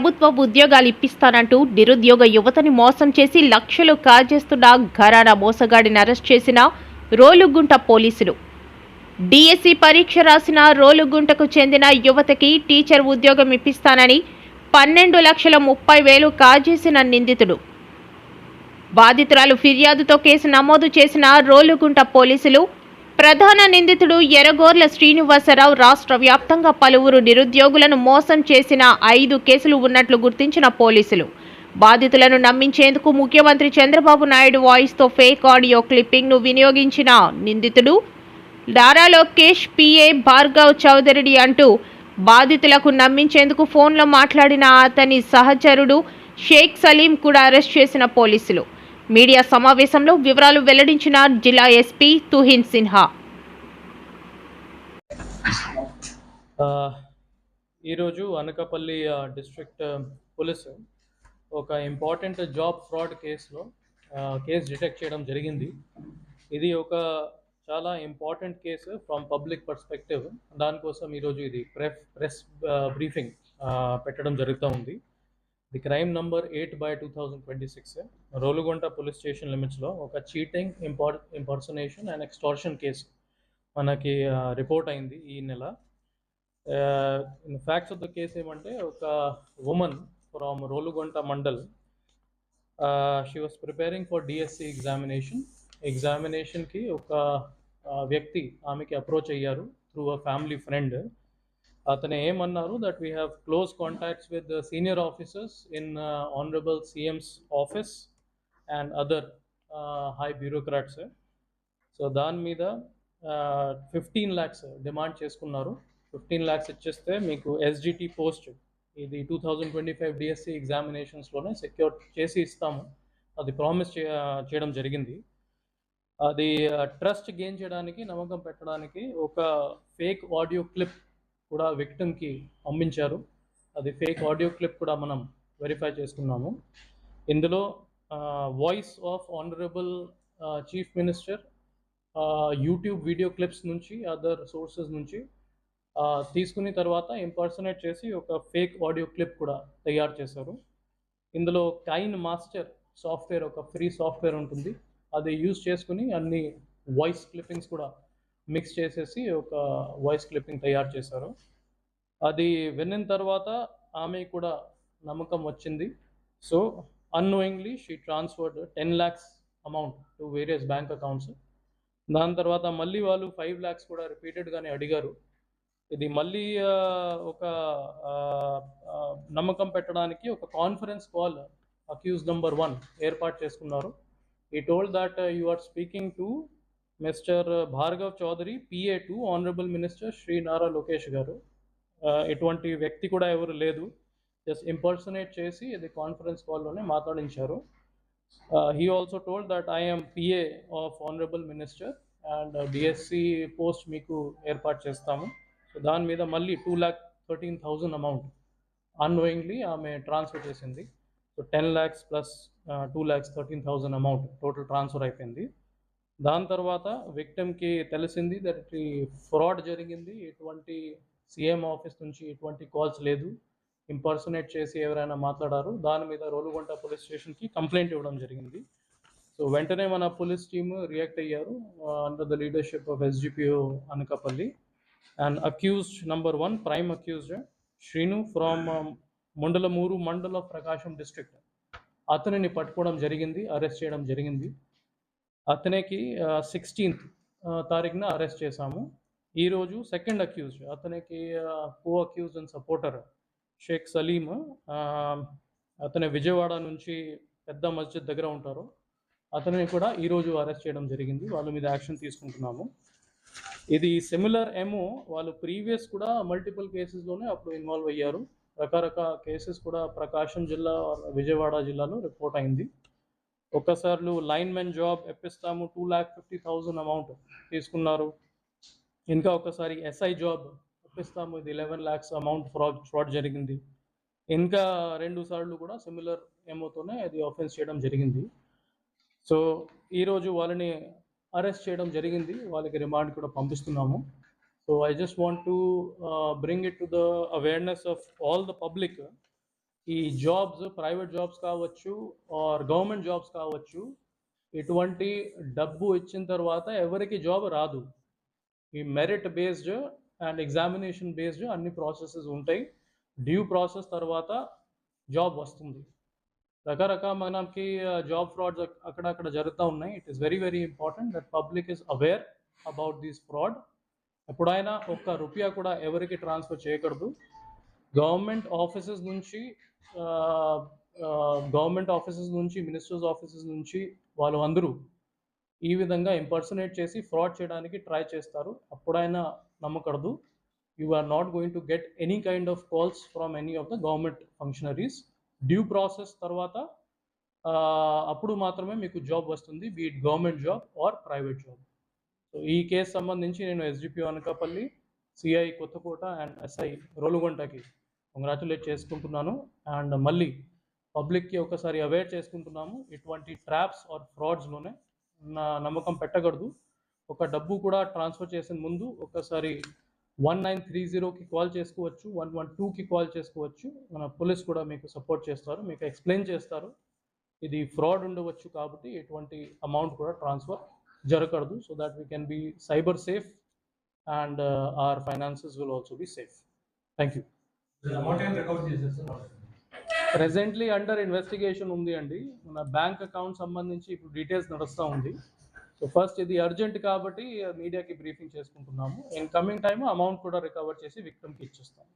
ప్రభుత్వ ఉద్యోగాలు ఇప్పిస్తానంటూ నిరుద్యోగ యువతని మోసం చేసి లక్షలు కాజేస్తున్న ఘరానా మోసగాడిని అరెస్ట్ చేసిన రోలుగుంట పోలీసులు. డిఎస్సి పరీక్ష రాసిన రోలుగుంటకు చెందిన యువతకి టీచర్ ఉద్యోగం ఇప్పిస్తానని పన్నెండు లక్షల ముప్పై వేలు కాజేసిన నిందితుడు. బాధితురాలు ఫిర్యాదుతో కేసు నమోదు చేసిన రోలుగుంట పోలీసులు ప్రధాన నిందితుడు ఎర్రగోర్ల శ్రీనివాసరావు రాష్ట్ర వ్యాప్తంగా పలువురు నిరుద్యోగులను మోసం చేసిన ఐదు కేసులు ఉన్నట్లు గుర్తించిన పోలీసులు. బాధితులను నమ్మించేందుకు ముఖ్యమంత్రి చంద్రబాబు నాయుడు వాయిస్తో ఫేక్ ఆడియో క్లిప్పింగ్ను వినియోగించిన నిందితుడు. దారా లోకేష్ పిఏ భార్గవ్ చౌదరిడి అంటూ బాధితులకు నమ్మించేందుకు ఫోన్లో మాట్లాడిన అతని సహచరుడు షేక్ సలీం కూడా అరెస్ట్ చేసిన పోలీసులు. మీడియా సమావేశంలో వివరాలు వెల్లడించిన జిల్లా ఎస్పీ తుహిన్ సిన్హా. ఈరోజు అనకాపల్లి డిస్ట్రిక్ట్ పోలీసు పోలీస్ ఒక ఇంపార్టెంట్ జాబ్ ఫ్రాడ్ కేసులో కేసు డిటెక్ట్ చేయడం జరిగింది. ఇది ఒక చాలా important case from public perspective. దానికోసం ఈరోజు ఇది ప్రెస్ ప్రెస్ బ్రీఫింగ్ పెట్టడం జరుగుతూ ఉంది. The crime number eight by two thousand twenty six Rolugunta police station లిమిట్స్లో ఒక చీటింగ్ ఇంపార్ ఇంపర్సనేషన్ అండ్ ఎక్స్టార్షన్ కేసు మనకి రిపోర్ట్ అయింది ఈ నెల. ఫ్యాక్ట్స్ ఆఫ్ ద కేసు ఏమంటే ఒక woman from Rolugunta mandal she was preparing for DSC examination ఎగ్జామినేషన్కి ఒక వ్యక్తి ఆమెకి అప్రోచ్ అయ్యారు త్రూ అ ఫ్యామిలీ ఫ్రెండ్ అతను ఏమన్నారు that we have close contacts with senior officers in honourable CM's office and other high bureaucrats so దాని మీద fifteen lakhs demand చేసుకున్నారు. Fifteen lakhs ఇచ్చేస్తే మీకు ఎస్జిటి పోస్ట్ ఇది two thousand twenty five DSC ఎగ్జామినేషన్స్లోనే secure చేసి ఇస్తాము. అది ప్రామిస్ uh, చేయడం జరిగింది. అది uh, ట్రస్ట్ గెయిన్ చేయడానికి నమ్మకం పెట్టడానికి ఒక ఫేక్ ఆడియో క్లిప్ కూడా విక్టిమ్కి పంపించారు. అది ఫేక్ ఆడియో క్లిప్ కూడా మనం వెరిఫై చేసుకున్నాము. ఇందులో voice of honourable chief minister YouTube video clips నుంచి అదర్ సోర్సెస్ నుంచి తీసుకుని తర్వాత ఇంపర్సనేట్ చేసి ఒక ఫేక్ ఆడియో క్లిప్ కూడా తయారు చేశారు. ఇందులో కైన్ మాస్టర్ సాఫ్ట్వేర్ ఒక ఫ్రీ సాఫ్ట్వేర్ ఉంటుంది. అది యూజ్ చేసుకుని అన్ని వాయిస్ క్లిప్పింగ్స్ కూడా మిక్స్ చేసేసి ఒక వాయిస్ క్లిప్పింగ్ తయారు చేశారు. అది విన్న తర్వాత ఆమె కూడా నమ్మకం వచ్చింది. So annoyingly she transferred ten lakhs amount to various bank accounts దాని తర్వాత మళ్ళీ వాళ్ళు ఫైవ్ ల్యాక్స్ కూడా రిపీటెడ్గానే అడిగారు. ఇది మళ్ళీ ఒక నమ్మకం పెట్టడానికి ఒక conference call accused number one ఏర్పాటు చేసుకున్నారు. He told that you are speaking to mister Bhargav Chowdary PA to honourable minister Shri Nara Lokesh garu. ఎటువంటి వ్యక్తి కూడా ఎవరు లేదు. జస్ట్ ఇంపర్సనేట్ చేసి ఇది కాన్ఫరెన్స్ కాల్లోనే మాట్లాడించారు. He also told that I'm PA of honourable minister and DSC post మీకు ఏర్పాటు చేస్తాము. సో దాని మీద మళ్ళీ two lakh thirteen thousand amount annoyingly ఆమె ట్రాన్స్ఫర్ చేసింది. So ten lakhs plus two lakhs thirteen thousand amount total transfer అయిపోయింది. దాని తర్వాత విక్టమ్కి తెలిసింది దట్ ఫ్రాడ్ జరిగింది. ఎటువంటి సీఎం ఆఫీస్ నుంచి ఎటువంటి కాల్స్ లేదు. ఇంపర్సనేట్ చేసి ఎవరైనా మాట్లాడారు. దాని మీద రోలుగుంట పోలీస్ స్టేషన్కి కంప్లైంట్ ఇవ్వడం జరిగింది. సో వెంటనే మన పోలీస్ టీమ్ రియాక్ట్ అయ్యారు. Under the leadership of SGPO Anakapalli. And accused number one prime accused Srinu from Mandalamuru మండల ప్రకాశం డిస్ట్రిక్ట్ అతనిని పట్టుకోవడం జరిగింది అరెస్ట్ చేయడం జరిగింది. అతనికి సిక్స్టీన్త్ తారీఖున అరెస్ట్ చేశాము. ఈరోజు సెకండ్ అక్యూజ్ అతనికి co accused and supporter Shaik Saleem అతని విజయవాడ నుంచి పెద్ద మస్జిద్ దగ్గర ఉంటారు. అతనిని కూడా ఈరోజు అరెస్ట్ చేయడం జరిగింది. వాళ్ళ మీద యాక్షన్ తీసుకుంటున్నాము. ఇది సిమిలర్ ఏమో వాళ్ళు ప్రీవియస్ కూడా మల్టిపుల్ కేసెస్లోనే అప్పుడు ఇన్వాల్వ్ అయ్యారు. రకరకాల కేసెస్ కూడా ప్రకాశం జిల్లా విజయవాడ జిల్లాలో రిపోర్ట్ అయింది. ఒక్కసార్లు linemen job ఇప్పిస్తాము two lakh fifty thousand amount తీసుకున్నారు. ఇంకా ఒకసారి ఎస్ఐ జాబ్ ఇప్పిస్తాము ఇది eleven lakhs amount fraud fraud జరిగింది. ఇంకా రెండు సార్లు కూడా సిమిలర్ ఏమోతోనే అది ఆఫెన్స్ చేయడం జరిగింది. సో ఈరోజు వాళ్ళని అరెస్ట్ చేయడం జరిగింది వాళ్ళకి రిమాండ్ కూడా పంపిస్తున్నాము. So I just want to bring it to the awareness of all the public ఈ జాబ్స్ ప్రైవేట్ జాబ్స్ కావచ్చు ఆర్ గవర్నమెంట్ జాబ్స్ కావచ్చు ఇటువంటి డబ్బు ఇచ్చిన తర్వాత ఎవరికి జాబ్ రాదు. ఈ merit based and examination based అన్ని ప్రాసెసెస్ ఉంటాయి. డ్యూ ప్రాసెస్ తర్వాత జాబ్ వస్తుంది. రకరకాల మనకి జాబ్ ఫ్రాడ్స్ అక్కడక్కడ జరుగుతూ ఉన్నాయి. It is very very important that public is aware about this fraud ఎప్పుడైనా ఒక్క రూపాయ కూడా ఎవరికి ట్రాన్స్ఫర్ చేయకూడదు. గవర్నమెంట్ ఆఫీసెస్ నుంచి గవర్నమెంట్ ఆఫీసెస్ నుంచి మినిస్టర్స్ ఆఫీసెస్ నుంచి వాళ్ళు అందరూ ఈ విధంగా ఇంపర్సనేట్ చేసి ఫ్రాడ్ చేయడానికి ట్రై చేస్తారు. అప్పుడైనా నమ్మకూడదు. You are not going to get any kind of calls from any of the government functionaries due process తర్వాత అప్పుడు మాత్రమే మీకు జాబ్ వస్తుంది be it government job or private job so ఈ కేసు సంబంధించి నేను SGP Anakapalli CI Kothakota and SI రోలుగొంటకి congratulate చేసుకుంటున్నాను. And మళ్ళీ పబ్లిక్కి ఒకసారి అవేర్ చేసుకుంటున్నాము. ఇటువంటి ట్రాప్స్ ఆర్ ఫ్రాడ్స్లోనే నా నమ్మకం పెట్టకూడదు. ఒక డబ్బు కూడా ట్రాన్స్ఫర్ చేసిన ముందు ఒకసారి వన్ నైన్ త్రీ జీరోకి కాల్ చేసుకోవచ్చు. వన్ వన్ టూకి కాల్ చేసుకోవచ్చు. మన పోలీస్ కూడా మీకు సపోర్ట్ చేస్తారు. మీకు ఎక్స్ప్లెయిన్ చేస్తారు. ఇది ఫ్రాడ్ ఉండవచ్చు కాబట్టి ఎటువంటి అమౌంట్ కూడా ట్రాన్స్ఫర్ జరగకూడదు. So that we can be cyber safe and our finances will also be safe thank you presently under investigation ఉంది అండి. మన బ్యాంక్ అకౌంట్ సంబంధించి ఇప్పుడు డీటెయిల్స్ నడుస్తూ ఉంది. సో ఫస్ట్ ఇది అర్జెంట్ కాబట్టి మీడియాకి బ్రీఫింగ్ చేసుకుంటున్నాము. ఇన్ కమింగ్ టైమ్ అమౌంట్ కూడా రికవర్ చేసి విక్టమ్కి ఇచ్చేస్తాము.